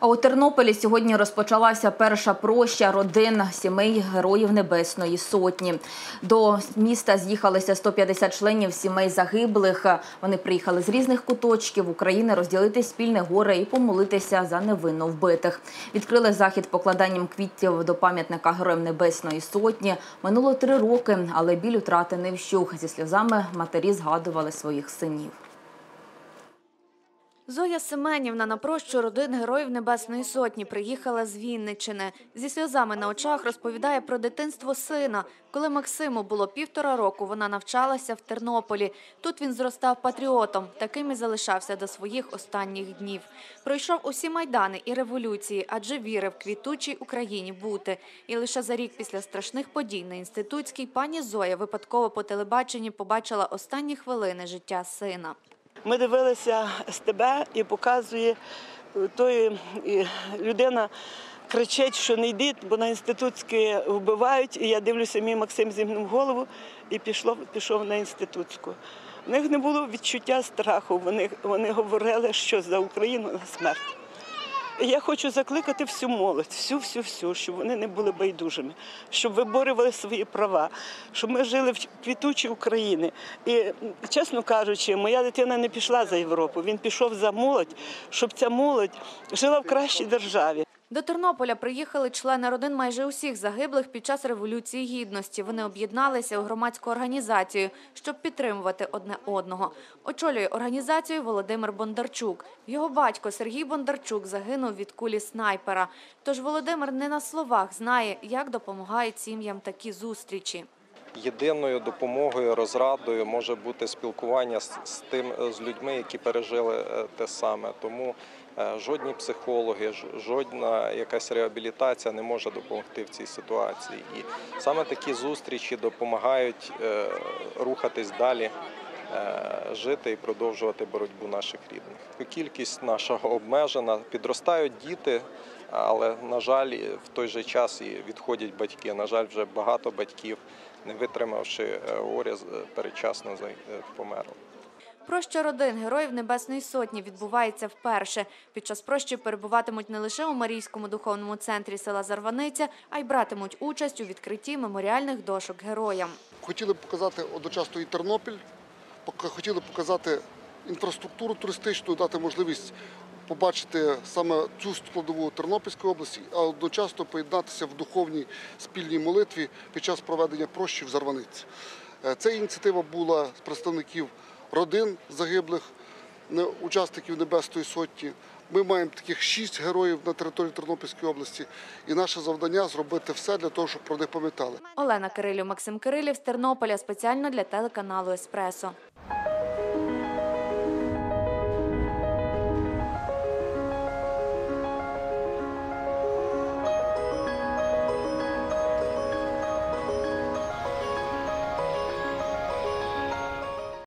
А у Тернополі сьогодні розпочалася перша проща родин сімей Героїв Небесної Сотні. До міста з'їхалися 150 членів сімей загиблих. Вони приїхали з різних куточків України розділити спільне горе і помолитися за невинно вбитих. Відкрили захід покладанням квітів до пам'ятника Героїв Небесної Сотні. Минуло три роки, але біль утрати не вщух. Зі сльозами матері згадували своїх синів. Зоя Семенівна на прощу родин Героїв Небесної Сотні приїхала з Вінничини. Зі сльозами на очах розповідає про дитинство сина. Коли Максиму було півтора року, вона навчалася в Тернополі. Тут він зростав патріотом, таким і залишався до своїх останніх днів. Пройшов усі майдани і революції, адже вірив квітучій Україні бути. І лише за рік після страшних подій на інститутській пані Зоя випадково по телебаченні побачила останні хвилини життя сина. Ми дивилися СТБ і показує е, той і людина. Кричить, що не йдіть, бо на інститутське вбивають. І я дивлюся, мій Максим зімнув голову і пішов, пішов на інститутську. У них не було відчуття страху. Вони, вони говорили, що за Україну на смерть. Я хочу закликати всю молодь, всю, всю, всю, щоб вони не були байдужими, щоб виборювали свої права, щоб ми жили в квітучій Україні. І чесно кажучи, моя дитина не пішла за Європу. Він пішов за молодь, щоб ця молодь жила в кращій державі. До Тернополя приїхали члени родин майже усіх загиблих під час Революції Гідності. Вони об'єдналися у громадську організацію, щоб підтримувати одне одного. Очолює організацію Володимир Бондарчук. Його батько Сергій Бондарчук загинув від кулі снайпера. Тож Володимир не на словах знає, як допомагають сім'ям такі зустрічі. Єдиною допомогою, розрадою може бути спілкування з, тим з людьми, які пережили е, те саме. Тому е, жодні психологи, жодна якась реабілітація не може допомогти в цій ситуації. І саме такі зустрічі допомагають е, рухатись далі. Е, Жити і продовжувати боротьбу наших рідних. Кількість наша обмежена, підростають діти, але на жаль, в той же час і відходять батьки. На жаль, вже багато батьків, не витримавши е, горя, з- передчасно за- е, померли. Проща родин Героїв Небесної Сотні відбувається вперше. Під час прощі перебуватимуть не лише у Марійському духовному центрі села Зарваниця, а й братимуть участь у відкритті меморіальних дошок героям. Хотіли б показати одночасно і Тернопіль, хотіли показати інфраструктуру туристичну, дати можливість побачити саме цю складову Тернопільської області, а одночасно поєднатися в духовній спільній молитві під час проведення прощі в Зарваниці. Е, Ця ініціатива була з представників родин загиблих, учасників Небесної Сотні. Ми маємо таких шість героїв на території Тернопільської області, і наше завдання зробити все для того, щоб про них пам'ятали. Олена Кирилів, Максим Кирилів з Тернополя спеціально для телеканалу Еспресо.